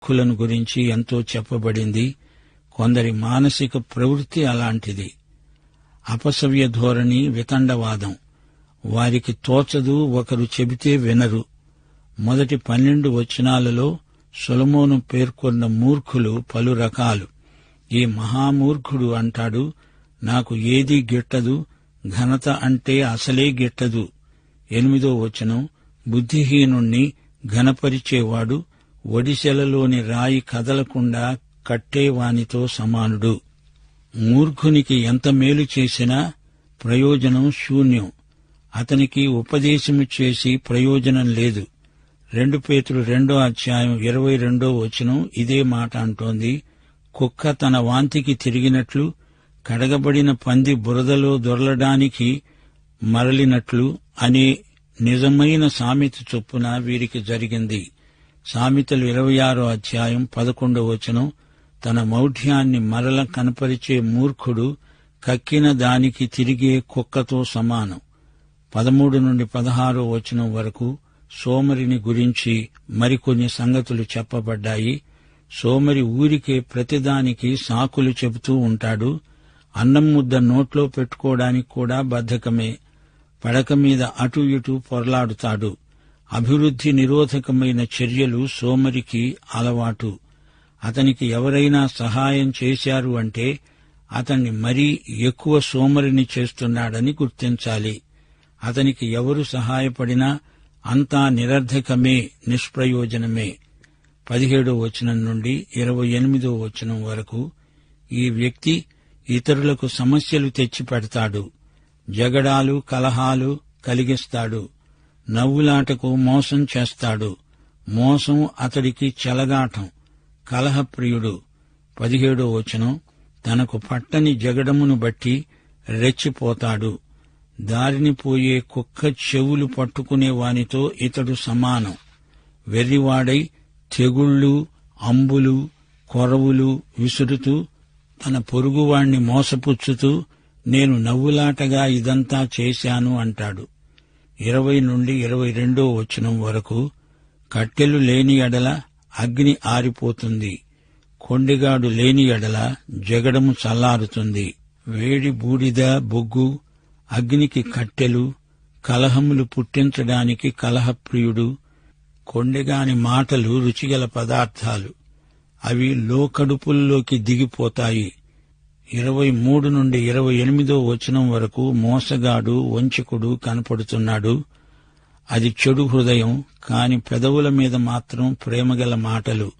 హక్కులను గురించి ఎంతో చెప్పబడింది. కొందరి మానసిక ప్రవృత్తి అలాంటిది. అపసవ్య ధోరణి వితండవాదం. వారికి తోచదు ఒకరు చెబితే వినరు. మొదటి పన్నెండు వచనాలలో సులమోను పేర్కొన్న మూర్ఖులు పలు రకాలు. ఈ మహామూర్ఖుడు అంటాడు నాకు ఏదీ గిట్టదు ఘనత అంటే అసలే గిట్టదు. ఎనిమిదో వచనం బుద్ధిహీనుణ్ణి ఘనపరిచేవాడు ఒడిశెలలోని రాయి కదలకుండా కట్టేవానితో సమానుడు. మూర్ఖునికి ఎంత మేలు చేసినా ప్రయోజనం శూన్యం. అతనికి ఉపదేశము చేసి ప్రయోజనం లేదు. రెండు పేతులు రెండో అధ్యాయం ఇరవై రెండో వచనం ఇదే మాట అంటోంది. కుక్క తన వాంతికి తిరిగినట్లు కడగబడిన పంది బురదలో దొరలడానికి మరలినట్లు అనే నిజమైన సామెత చొప్పున వీరికి జరిగింది. సామెతలు ఇరవై ఆరో అధ్యాయం పదకొండో వచనం. తన మౌఢ్యాన్ని మరల కనపరిచే మూర్ఖుడు కక్కిన దానికి తిరిగే కుక్కతో సమానం. పదమూడు నుండి పదహారో వచనం వరకు సోమరిని గురించి మరికొన్ని సంగతులు చెప్పబడ్డాయి. సోమరి ఊరికే ప్రతిదానికి సాకులు చెబుతూ ఉంటాడు. అన్నం ముద్ద నోట్లో పెట్టుకోవడానికి కూడా బద్ధకమే. పడక మీద అటు ఇటు పొరలాడుతాడు. అభివృద్ధి నిరోధకమైన చర్యలు సోమరికి అలవాటు. అతనికి ఎవరైనా సహాయం చేశారు అంటే అతన్ని మరీ ఎక్కువ సోమరిని చేస్తున్నాడని గుర్తించాలి. అతనికి ఎవరు సహాయపడినా అంతా నిరర్ధకమే నిష్ప్రయోజనమే. పదిహేడో వచనం నుండి ఇరవై ఎనిమిదో వచనం వరకు ఈ వ్యక్తి ఇతరులకు సమస్యలు తెచ్చిపెడతాడు. జగడాలు కలహాలు కలిగిస్తాడు. నవ్వులాటకు మోసం చేస్తాడు. మోసం అతడికి చెలగాటం. కలహప్రియుడు. పదిహేడో వచనం. తనకు పట్టని జగడమును బట్టి రెచ్చిపోతాడు. దారిని పోయే కుక్క చెవులు పట్టుకునే వానితో ఇతడు సమానం. వెర్రివాడై తెగుళ్ళు అంబులు కొరవులు విసురుతూ తన పొరుగువాణ్ణి మోసపుచ్చుతూ నేను నవ్వులాటగా ఇదంతా చేశాను అంటాడు. ఇరవై నుండి ఇరవై రెండో వచనం వరకు కట్టెలు లేని ఎడల అగ్ని ఆరిపోతుంది. కొండిగాడు లేని ఎడల జగడము చల్లారుతుంది. వేడి బూడిద బొగ్గు అగ్నికి కట్టెలు కలహములు పుట్టించడానికి కలహప్రియుడు కొండెగాని మాటలు రుచిగల పదార్థాలు. అవి లోకడుపుల్లోకి దిగిపోతాయి. ఇరవై మూడు నుండి ఇరవై ఎనిమిదో వచనం వరకు మోసగాడు వంచకుడు కనపడుతున్నాడు అది చెడు హృదయం కాని పెదవుల మీద మాత్రం ప్రేమగల మాటలు.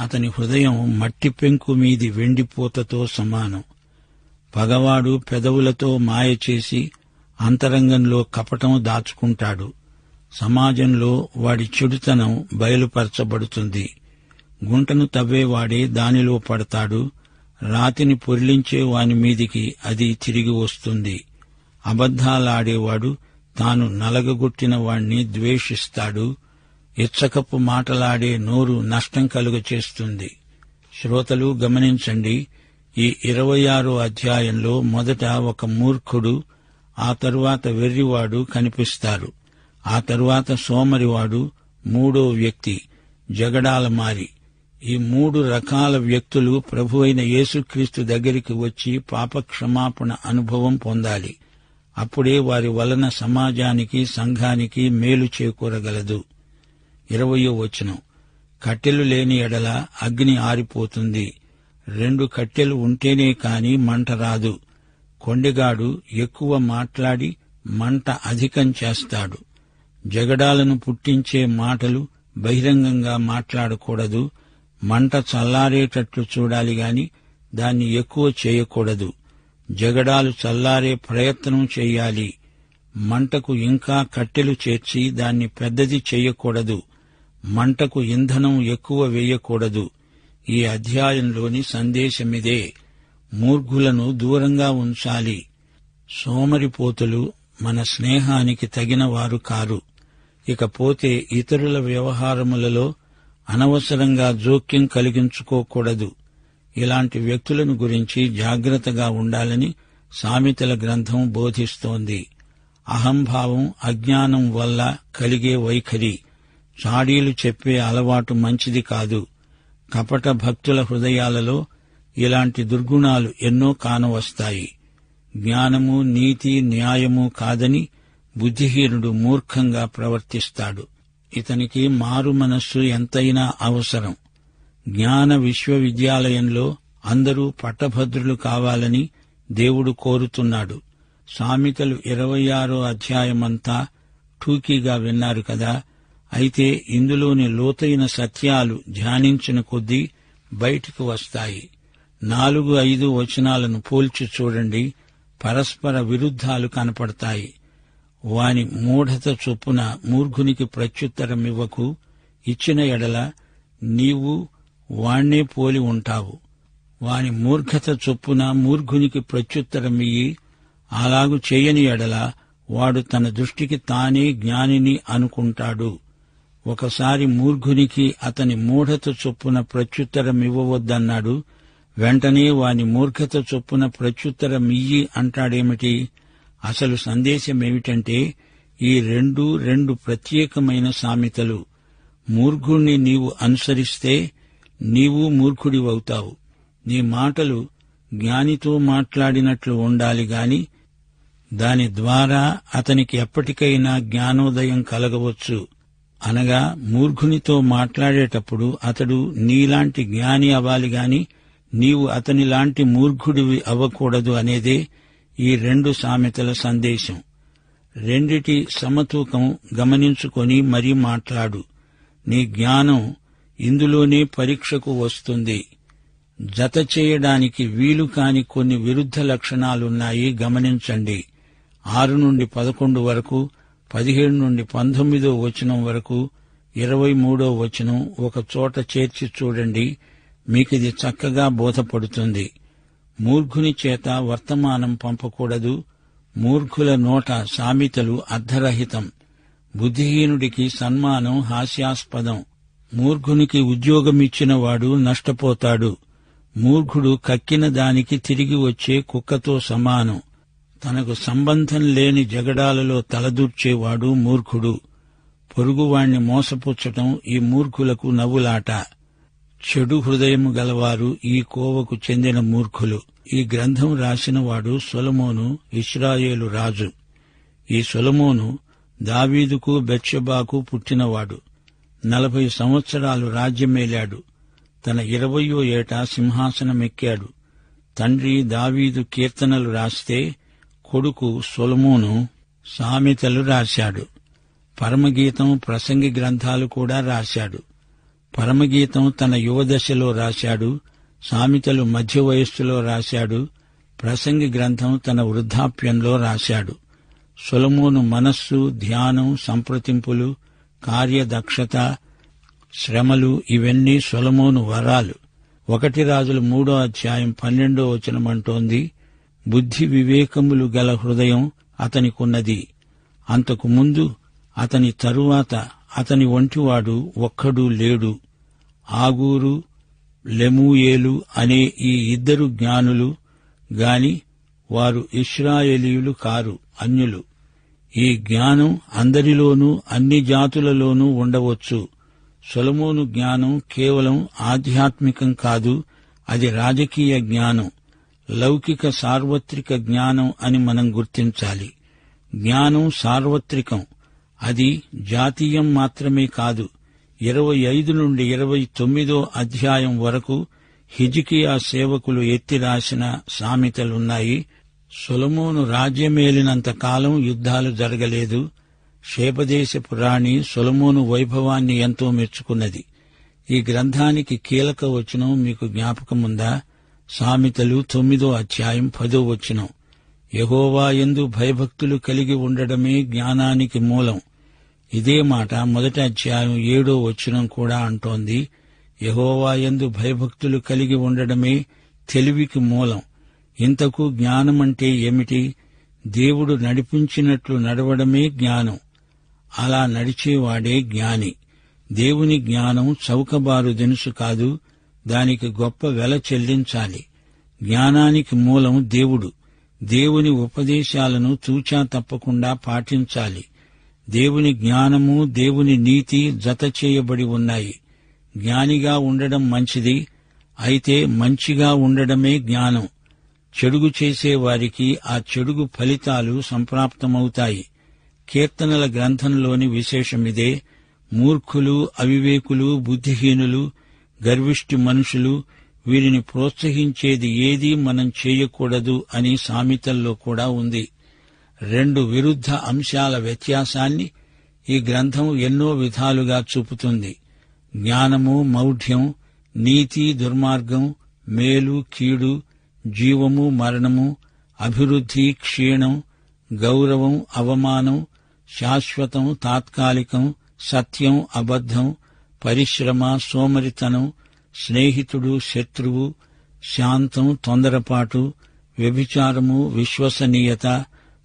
అతని హృదయం మట్టి పెంకు మీది వెండిపూతతో సమానం. పగవాడు పెదవులతో మాయ చేసి అంతరంగంలో కపటం దాచుకుంటాడు. సమాజంలో వాడి చెడుతనం బయలుపరచబడుతుంది. గుంటను తవ్వేవాడే దానిలో పడతాడు. రాతిని పొర్లించే వాని మీదికి అది తిరిగి వస్తుంది. అబద్ధాలాడేవాడు తాను నలగగొట్టిన వాణ్ణి ద్వేషిస్తాడు. ఇచ్చకప్పు మాటలాడే నోరు నష్టం కలుగ చేస్తుంది శ్రోతలు గమనించండి ఈ ఇరవై ఆరో అధ్యాయంలో మొదట ఒక మూర్ఖుడు ఆ తరువాత వెర్రివాడు కనిపిస్తారు. ఆ తరువాత సోమరివాడు మూడో వ్యక్తి జగడాల మారి ఈ మూడు రకాల వ్యక్తులు ప్రభు అయిన యేసుక్రీస్తు దగ్గరికి వచ్చి పాపక్షమాపణ అనుభవం పొందాలి. అప్పుడే వారి వలన సమాజానికి సంఘానికి మేలు చేకూరగలదు. ఇరవయో వచనం. కట్టెలు లేని ఎడల అగ్ని ఆరిపోతుంది. రెండు కట్టెలు ఉంటేనే కాని మంట రాదు. కొండెగాడు ఎక్కువ మాట్లాడి మంట అధికం చేస్తాడు. జగడాలను పుట్టించే మాటలు బహిరంగంగా మాట్లాడకూడదు. మంట చల్లారేటట్లు చూడాలి గాని దాన్ని ఎక్కువ చేయకూడదు. జగడాలు చల్లారే ప్రయత్నం చేయాలి. మంటకు ఇంకా కట్టెలు చేర్చి దాన్ని పెద్దది చేయకూడదు. మంటకు ఇంధనం ఎక్కువ వేయకూడదు. ఈ అధ్యాయంలోని సందేశమిదే. మూర్ఘులను దూరంగా ఉంచాలి. సోమరిపోతులు మన స్నేహానికి తగిన వారు కారు. ఇకపోతే ఇతరుల వ్యవహారములలో అనవసరంగా జోక్యం కలిగించుకోకూడదు. ఇలాంటి వ్యక్తులను గురించి జాగ్రత్తగా ఉండాలని సామెతల గ్రంథం బోధిస్తోంది. అహంభావం అజ్ఞానం వల్ల కలిగే వైఖరి. చాడీలు చెప్పే అలవాటు మంచిది కాదు. కపట భక్తుల హృదయాలలో ఇలాంటి దుర్గుణాలు ఎన్నో కానవస్తాయి. జ్ఞానము నీతి న్యాయము కాదని బుద్ధిహీనుడు మూర్ఖంగా ప్రవర్తిస్తాడు. ఇతనికి మారు మనస్సు ఎంతైనా అవసరం. జ్ఞాన విశ్వవిద్యాలయంలో అందరూ పట్టభద్రులు కావాలని దేవుడు కోరుతున్నాడు. సామెతలు ఇరవై ఆరో అధ్యాయమంతా టూకీగా విన్నారు కదా. అయితే ఇందులోని లోతైన సత్యాలు ధ్యానించిన కొద్దీ బయటికి వస్తాయి. నాలుగు ఐదు వచనాలను పోల్చి చూడండి. పరస్పర విరుద్ధాలు కనపడతాయి. వాని మూఢత చొప్పున మూర్ఘునికి ప్రత్యుత్తరమివ్వకు ఇచ్చిన ఎడల నీవు వాణ్ణే పోలి ఉంటావు. వాని మూర్ఖత చొప్పున మూర్ఘునికి ప్రత్యుత్తరమియ్యి అలాగు చేయని ఎడల వాడు తన దృష్టికి తానే జ్ఞానిని అనుకుంటాడు. ఒకసారి మూర్ఘునికి అతని మూఢత చొప్పున ప్రత్యుత్తరమివ్వవద్దన్నాడు వెంటనే వాని మూర్ఖత చొప్పున ప్రత్యుత్తరమియ్యి అంటాడేమిటి? అసలు సందేశం ఏమిటంటే ఈ రెండు రెండు ప్రత్యేకమైన సామెతలు. మూర్ఘుణ్ణి నీవు అనుసరిస్తే నీవు మూర్ఖుడివవుతావు. నీ మాటలు జ్ఞానితో మాట్లాడినట్లు ఉండాలి గాని దాని ద్వారా అతనికి ఎప్పటికైనా జ్ఞానోదయం కలగవచ్చు. అనగా మూర్ఖునితో మాట్లాడేటప్పుడు అతడు నీలాంటి జ్ఞాని అవ్వాలి గాని నీవు అతనిలాంటి మూర్ఖుడివి అవ్వకూడదు అనేదే ఈ రెండు సామెతల సందేశం. రెండిటి సమతూకం గమనించుకొని మరీ మాట్లాడు. నీ జ్ఞానం ఇందులోనే పరీక్షకు వస్తుంది. జత చేయడానికి వీలు కాని కొన్ని విరుద్ధ లక్షణాలున్నాయి గమనించండి. ఆరు నుండి పదకొండు వరకు పదిహేడు నుండి పంతొమ్మిదో వచనం వరకు ఇరవై మూడో వచనం ఒక చోట చేర్చి చూడండి. మీకిది చక్కగా బోధపడుతుంది. మూర్ఖుని చేత వర్తమానం పంపకూడదు. మూర్ఖుల నోట సామెతలు అర్ధరహితం. బుద్ధిహీనుడికి సన్మానం హాస్యాస్పదం. మూర్ఖునికి ఉద్యోగమిచ్చినవాడు నష్టపోతాడు. మూర్ఖుడు కక్కిన దానికి తిరిగి వచ్చే కుక్కతో సమానం. తనకు సంబంధం లేని జగడాలలో తలదూర్చేవాడు మూర్ఖుడు. పొరుగువాణ్ణి మోసపుచ్చటం ఈ మూర్ఖులకు నవ్వులాట. చెడు హృదయము గలవారు ఈ కోవకు చెందిన మూర్ఖులు. ఈ గ్రంథం రాసినవాడు సొలమోను ఇస్రాయేలు రాజు. ఈ సొలమోను దావీదుకు బెత్షెబాకు పుట్టినవాడు. నలభై సంవత్సరాలు రాజ్యమేలాడు. తన ఇరవయో ఏట సింహాసనమెక్కాడు. తండ్రి దావీదు కీర్తనలు రాస్తే కొడుకు సొలమోను సామెతలు రాశాడు. పరమగీతం ప్రసంగి గ్రంథాలు కూడా రాశాడు. పరమగీతం తన యువదశలో రాశాడు సామెతలు మధ్య వయస్సులో రాశాడు ప్రసంగి గ్రంథం తన వృద్ధాప్యంలో రాశాడు. సొలమోను మనస్సు ధ్యానం సంప్రతింపులు కార్యదక్షత శ్రమలు ఇవన్నీ సొలమోను వరాలు. ఒకటి రాజుల మూడో అధ్యాయం పన్నెండో వచనమంటోంది బుద్ధి వివేకములు గల హృదయం అతనికున్నది. అంతకు ముందు అతని తరువాత అతని ఒంటివాడు ఒక్కడూ లేడు. ఆగూరు లెమూయేలు అనే ఈ ఇద్దరు జ్ఞానులు గాని వారు ఇస్రాయేలీయులు కారు అన్యులు. ఈ జ్ఞానం అందరిలోనూ అన్ని జాతులలోనూ ఉండవచ్చు. సొలమోను జ్ఞానం కేవలం ఆధ్యాత్మికం కాదు అది రాజకీయ జ్ఞానం. లౌకిక సార్వత్రిక జ్ఞానం అని మనం గుర్తించాలి. జ్ఞానం సార్వత్రికం. అది జాతీయం మాత్రమే కాదు ఇరవై ఐదు నుండి ఇరవై తొమ్మిదో అధ్యాయం వరకు హిజికియా సేవకులు ఎత్తి రాసిన సామెతలున్నాయి. సొలమోను రాజ్యమేలినంత కాలం యుద్ధాలు జరగలేదు. శేపదేశపు రాణి సొలమోను వైభవాన్ని ఎంతో మెచ్చుకున్నది. ఈ గ్రంథానికి కీలక వచనం మీకు జ్ఞాపకముందా? సామెతలు తొమ్మిదో అధ్యాయం పదో వచనం. యహోవా ఎందు భయభక్తులు కలిగి ఉండడమే జ్ఞానానికి మూలం. ఇదే మాట మొదటి అధ్యాయం ఏడో వచనం కూడా అంటోంది. యహోవాయందు భయభక్తులు కలిగి ఉండడమే తెలివికి మూలం. ఇంతకు జ్ఞానమంటే ఏమిటి? దేవుడు నడిపించినట్లు నడవడమే జ్ఞానం. అలా నడిచేవాడే జ్ఞాని. దేవుని జ్ఞానం చౌకబారు దినుసు కాదు. దానికి గొప్ప వెల చెల్లించాలి. జ్ఞానానికి మూలం దేవుడు. దేవుని ఉపదేశాలను తూచా తప్పకుండా పాటించాలి. దేవుని జ్ఞానము దేవుని నీతి జత చేయబడి ఉన్నాయి. జ్ఞానిగా ఉండడం మంచిది అయితే మంచిగా ఉండడమే జ్ఞానం. చెడుగు చేసేవారికి ఆ చెడుగు ఫలితాలు సంప్రాప్తమవుతాయి. కీర్తనల గ్రంథంలోని విశేషమిదే మూర్ఖులు అవివేకులు బుద్ధిహీనులు గర్విష్టి మనుషులు వీరిని ప్రోత్సహించేది ఏదీ మనం చేయకూడదు అని సామెతల్లో కూడా ఉంది. రెండు విరుద్ధ అంశాల వ్యత్యాసాన్ని ఈ గ్రంథం ఎన్నో విధాలుగా చూపుతుంది. జ్ఞానము మౌఢ్యం నీతి దుర్మార్గం మేలు కీడు జీవము మరణము అభివృద్ధి క్షీణం గౌరవం అవమానం శాశ్వతం తాత్కాలికం సత్యం అబద్ధం పరిశ్రమ సోమరితనం స్నేహితుడు శత్రువు శాంతం తొందరపాటు వ్యభిచారము విశ్వసనీయత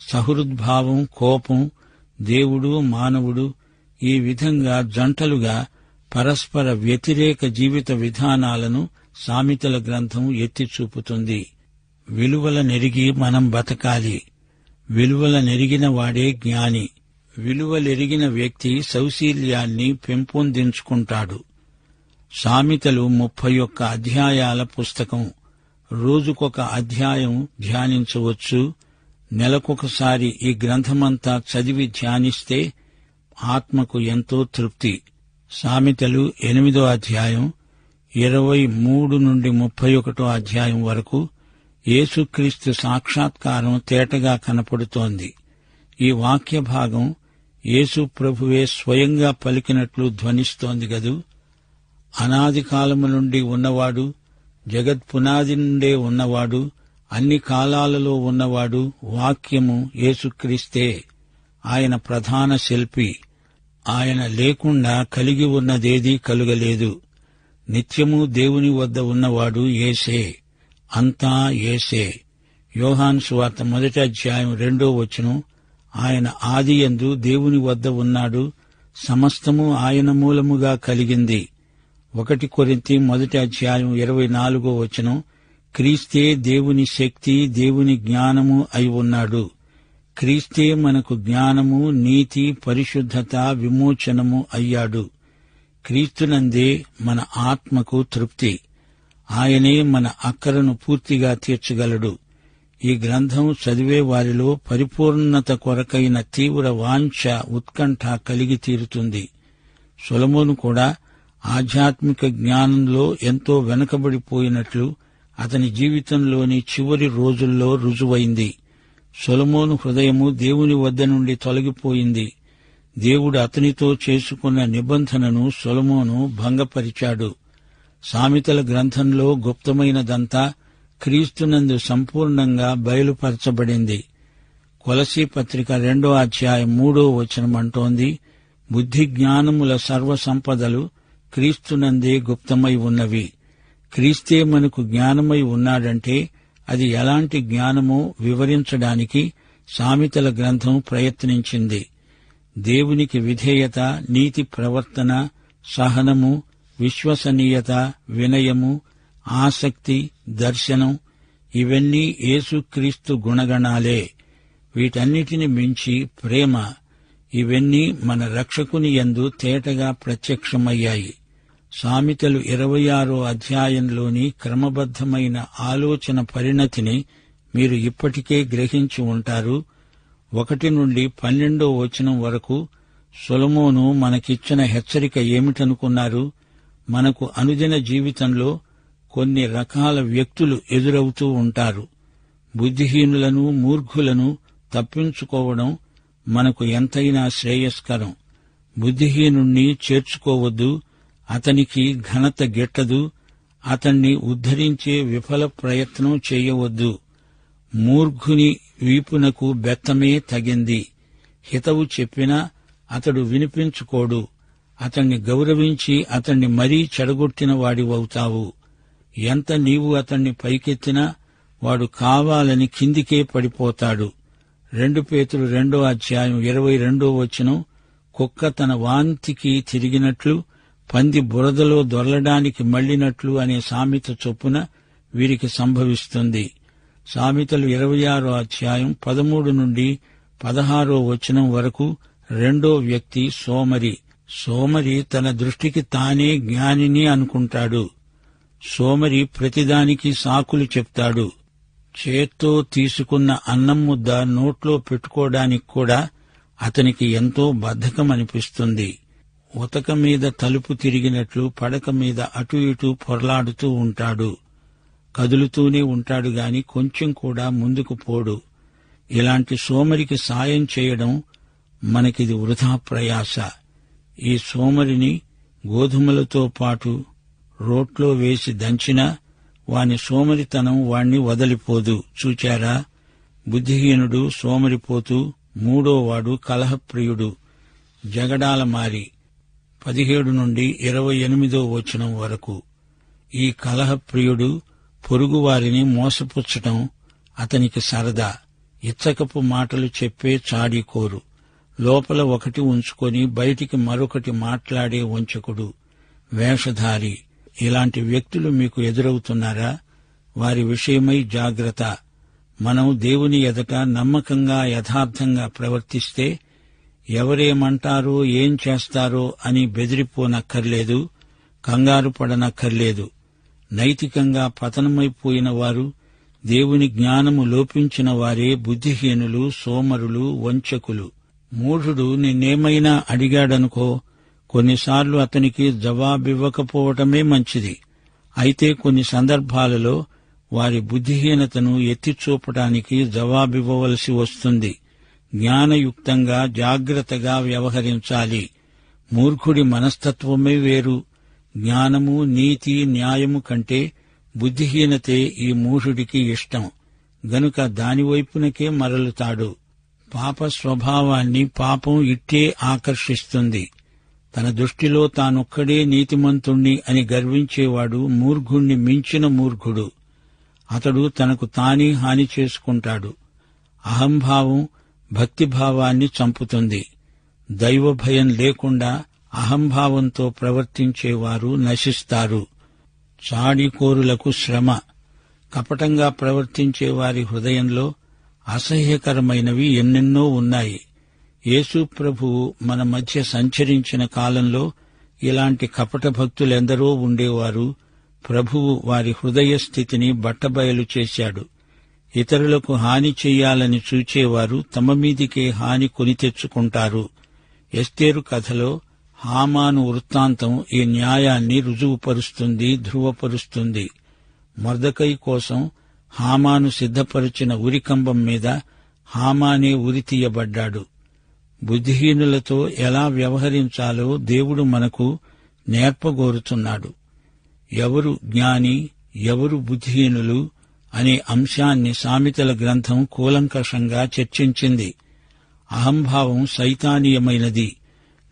సహృద్భావం కోపం దేవుడు మానవుడు ఈ విధంగా జంటలుగా పరస్పర వ్యతిరేక జీవిత విధానాలను సామెతల గ్రంథం ఎత్తి చూపుతుంది. విలువల నెరిగి మనం బతకాలి. విలువల నెరిగిన వాడే జ్ఞాని. విలువలెరిగిన వ్యక్తి సౌశీల్యాన్ని పెంపొందించుకుంటాడు. సామెతలు ముప్పై ఒక్క అధ్యాయాల పుస్తకం. రోజుకొక అధ్యాయం ధ్యానించవచ్చు. నెలకొకసారి ఈ గ్రంథమంతా చదివి ధ్యానిస్తే ఆత్మకు ఎంతో తృప్తి. సామెతలు ఎనిమిదో అధ్యాయం ఇరవై మూడు నుండి ముప్పై ఒకటో అధ్యాయం వరకు యేసుక్రీస్తు సాక్షాత్కారం తేటగా కనపడుతోంది. ఈ వాక్య భాగం యేసు ప్రభువే స్వయంగా పలికినట్లు ధ్వనిస్తోంది గదు అనాది కాలము నుండి ఉన్నవాడు జగత్ పునాది నుండే ఉన్నవాడు అన్ని కాలాలలో ఉన్నవాడు వాక్యము యేసుక్రీస్తే ఆయన ప్రధాన శిల్పి. ఆయన లేకుండా కలిగి ఉన్నదేదీ కలుగలేదు. నిత్యము దేవుని వద్ద ఉన్నవాడు ఏసే అంతా ఏసే యోహాన్ సువార్త మొదటి అధ్యాయం రెండో వచనం. ఆయన ఆదియందు దేవుని వద్ద ఉన్నాడు. సమస్తము ఆయన మూలముగా కలిగింది. ఒకటి కొరింతి మొదటి అధ్యాయం ఇరవై నాలుగో వచనం. క్రీస్తే దేవుని శక్తి దేవుని జ్ఞానము అయి ఉన్నాడు. క్రీస్తే మనకు జ్ఞానము నీతి పరిశుద్ధత విమోచనము అయ్యాడు. క్రీస్తునందే మన ఆత్మకు తృప్తి. ఆయనే మన అక్కరను పూర్తిగా తీర్చగలడు. ఈ గ్రంథం చదివే వారిలో పరిపూర్ణత కొరకైన తీవ్ర వాంఛ ఉత్కంఠ కలిగి తీరుతుంది. సొలమోను కూడా ఆధ్యాత్మిక జ్ఞానంలో ఎంతో వెనుకబడిపోయినట్లు అతని జీవితంలోని చివరి రోజుల్లో రుజువైంది. సొలమోను హృదయము దేవుని వద్ద నుండి తొలగిపోయింది. దేవుడు అతనితో చేసుకున్న నిబంధనను సొలమోను భంగపరిచాడు. సామెతల గ్రంథంలో గుప్తమైనదంతా క్రీస్తునందు సంపూర్ణంగా బయలుపరచబడింది. కొలసీ పత్రిక రెండో అధ్యాయం మూడో వచనం అంటోంది బుద్ధి జ్ఞానముల సర్వసంపదలు క్రీస్తునందే గుప్తమై ఉన్నవి. క్రీస్తే మనకు జ్ఞానమై ఉన్నాడంటే అది ఎలాంటి జ్ఞానమో వివరించడానికి సామెతల గ్రంథం ప్రయత్నించింది. దేవునికి విధేయత నీతి ప్రవర్తన సహనము విశ్వసనీయత వినయము ఆసక్తి దర్శనం ఇవన్నీ యేసుక్రీస్తు గుణగణాలే. వీటన్నిటిని మించి ప్రేమ ఇవన్నీ మన రక్షకుని యందు తేటగా ప్రత్యక్షమయ్యాయి. సామెతలు ఇరవై ఆరో అధ్యాయంలోని క్రమబద్ధమైన ఆలోచన పరిణతిని మీరు ఇప్పటికే గ్రహించి ఉంటారు. ఒకటి నుండి పన్నెండో వచనం వరకు సొలమోను మనకిచ్చిన హెచ్చరిక ఏమిటనుకున్నారు? మనకు అనుదిన జీవితంలో కొన్ని రకాల వ్యక్తులు ఎదురవుతూ ఉంటారు. బుద్ధిహీనులను మూర్ఖులను తప్పించుకోవడం మనకు ఎంతైనా శ్రేయస్కరం. బుద్ధిహీనుణ్ణి చేర్చుకోవద్దు. అతనికి ఘనత గిట్టదు అతన్ని ఉద్ధరించే విఫల ప్రయత్నం చేయవద్దు. మూర్ఘుని వీపునకు బెత్తమే తగింది. హితవు చెప్పినా అతడు వినిపించుకోడు. అతన్ని గౌరవించి అతణ్ణి మరీ చెడగొట్టిన వాడివవుతావు. ఎంత నీవు అతన్ని పైకెత్తినా వాడు కావాలని కిందికే పడిపోతాడు. రెండు పేతులు రెండో అధ్యాయం ఇరవై రెండో వచనం కుక్క తన వాంతికి తిరిగినట్లు పంది బురదలో దొరలడానికి మళ్ళినట్లు అనే సామెత చొప్పున వీరికి సంభవిస్తుంది. సామెతలు ఇరవై ఆరో అధ్యాయం పదమూడు నుండి పదహారో వచనం వరకు రెండో వ్యక్తి సోమరి. సోమరి తన దృష్టికి తానే జ్ఞానిని అనుకుంటాడు. సోమరి ప్రతిదానికి సాకులు చెప్తాడు. చేత్తో తీసుకున్న అన్నం ముద్ద నోట్లో పెట్టుకోవడానికి కూడా అతనికి ఎంతో బద్ధకం అనిపిస్తుంది ఉతక మీద తలుపు తిరిగినట్లు పడక మీద అటు ఇటు పొరలాడుతూ ఉంటాడు. కదులుతూనే ఉంటాడు గాని కొంచెం కూడా ముందుకు పోడు. ఇలాంటి సోమరికి సాయం చేయడం మనకిది వృధా ప్రయాస. ఈ సోమరిని గోధుమలతో పాటు రోట్లో వేసి దంచినా వాని సోమరితనం వాణ్ణి వదలిపోదు. చూచారా? బుద్ధిహీనుడు సోమరిపోతూ మూడోవాడు కలహప్రియుడు. జగడాల మారి పదిహేడు నుండి ఇరవై ఎనిమిదో వచనం వరకు. ఈ కలహప్రియుడు పొరుగువారిని మోసపుచ్చటం అతనికి సరదా. ఇచ్చకపు మాటలు చెప్పే చాడీకోరు. లోపల ఒకటి ఉంచుకొని బయటికి మరొకటి మాట్లాడే వంచకుడు. వేషధారి. ఇలాంటి వ్యక్తులు మీకు ఎదురవుతున్నారా? వారి విషయమై జాగ్రత్త. మనం దేవుని ఎదట నమ్మకంగా యథార్థంగా ప్రవర్తిస్తే ఎవరేమంటారో ఏం చేస్తారో అని బెదిరిపోనక్కర్లేదు కంగారు పడనక్కర్లేదు. నైతికంగా పతనమైపోయిన వారు దేవుని జ్ఞానము లోపించిన వారే బుద్ధిహీనులు సోమరులు వంచకులు. మూఢుడు నిన్నేమైనా అడిగాడనుకో కొన్నిసార్లు అతనికి జవాబివ్వకపోవటమే మంచిది. అయితే కొన్ని సందర్భాలలో వారి బుద్ధిహీనతను ఎత్తిచూపటానికి జవాబివ్వవలసి వస్తుంది. జ్ఞానయుక్తంగా జాగ్రత్తగా వ్యవహరించాలి. మూర్ఖుడి మనస్తత్వమే వేరు. జ్ఞానము నీతి న్యాయము కంటే బుద్ధిహీనతే ఈ మూఢుడికి ఇష్టం. గనుక దానివైపునకే మరలుతాడు. పాప స్వభావాన్ని పాపం ఇట్టే ఆకర్షిస్తుంది. తన దృష్టిలో తానొక్కడే నీతిమంతుణ్ణి అని గర్వించేవాడు మూర్ఘుణ్ణి మించిన మూర్ఖుడు అతడు తనకు తానే హాని చేసుకుంటాడు. అహంభావం భక్తిభావాన్ని చంపుతుంది. దైవభయం లేకుండా అహంభావంతో ప్రవర్తించేవారు నశిస్తారు. చాడికోరులకు శ్రమ. కపటంగా ప్రవర్తించే వారి హృదయంలో అసహ్యకరమైనవి ఎన్నెన్నో ఉన్నాయి. యేసు ప్రభువు మన మధ్య సంచరించిన కాలంలో ఇలాంటి కపట భక్తులెందరో ఉండేవారు. ప్రభువు వారి హృదయ స్థితిని బట్టబయలు చేశాడు. ఇతరులకు హాని చెయ్యాలని చూచేవారు తమ మీదికే హాని కొని తెచ్చుకుంటారు. ఎస్తేరు కథలో హామాను వృత్తాంతం ఈ న్యాయాన్ని రుజువుపరుస్తుంది ధృవపరుస్తుంది. మర్దకై కోసం హామాను సిద్ధపరిచిన ఉరికంబం మీద హామానే ఉరి తీయబడ్డాడు బుద్ధిహీనులతో ఎలా వ్యవహరించాలో దేవుడు మనకు నేర్పగోరుతున్నాడు. ఎవరు జ్ఞాని ఎవరు బుద్ధిహీనులు అనే అంశాన్ని సామెతల గ్రంథం కూలంకషంగా చర్చించింది. అహంభావం సైతానీయమైనది.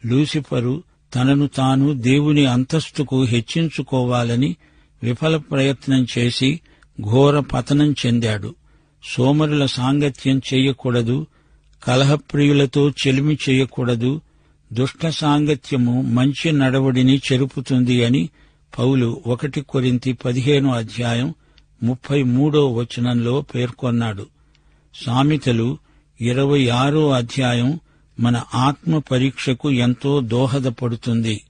లూసిఫరు తనను తాను దేవుని అంతస్తుకు హెచ్చించుకోవాలని విఫల ప్రయత్నం చేసి ఘోర పతనం చెందాడు. సోమరుల సాంగత్యం చేయకూడదు కలహప్రియులతో చెలిమి చేయకూడదు దుష్ట సాంగత్యము మంచి నడవడిని చెరుపుతుంది అని పౌలు ఒకటి కొరింతి పదిహేను అధ్యాయం ముప్పై మూడో వచనంలో పేర్కొన్నాడు. సామెతలు ఇరవై ఆరో అధ్యాయం మన ఆత్మ పరీక్షకు ఎంతో దోహదపడుతుంది.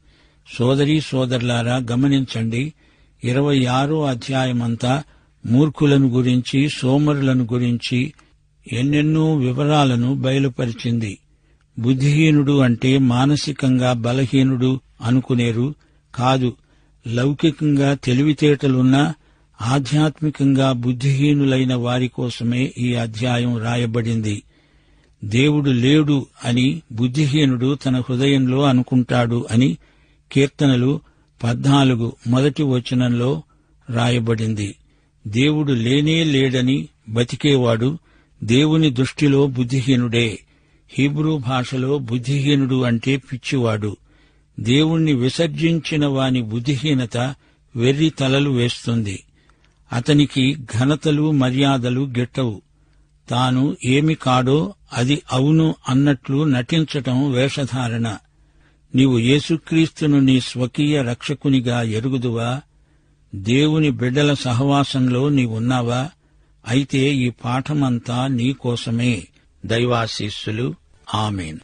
సోదరీ సోదరులారా గమనించండి. ఇరవై ఆరో అధ్యాయమంతా మూర్ఖులను గురించి సోమరులను గురించి ఎన్నెన్నో వివరాలను బయలుపరిచింది. బుద్ధిహీనుడు అంటే మానసికంగా బలహీనుడు అనుకునేరు కాదు. లౌకికంగా తెలివితేటలున్నా ఆధ్యాత్మికంగా బుద్ధిహీనులైన వారి కోసమే ఈ అధ్యాయం రాయబడింది. దేవుడు లేడు అని బుద్ధిహీనుడు తన హృదయంలో అనుకుంటాడు అని కీర్తనలు పద్నాలుగు మొదటి వచనంలో రాయబడింది. దేవుడు లేనే లేడని బతికేవాడు దేవుని దృష్టిలో బుద్ధిహీనుడే. హీబ్రూ భాషలో బుద్ధిహీనుడు అంటే పిచ్చివాడు. దేవుణ్ణి విసర్జించిన వాని బుద్ధిహీనత వెర్రి తలలు వేస్తుంది. అతనికి ఘనతలు మర్యాదలు గిట్టవు. తాను ఏమి కాడో అది అవును అన్నట్లు నటించటం వేషధారణ. నీవు యేసుక్రీస్తును నీ స్వకీయ రక్షకునిగా ఎరుగుదువా? దేవుని బిడ్డల సహవాసంలో నీవున్నావా? అయితే ఈ పాఠమంతా నీకోసమే దైవాశీస్సులు. ఆమెన్.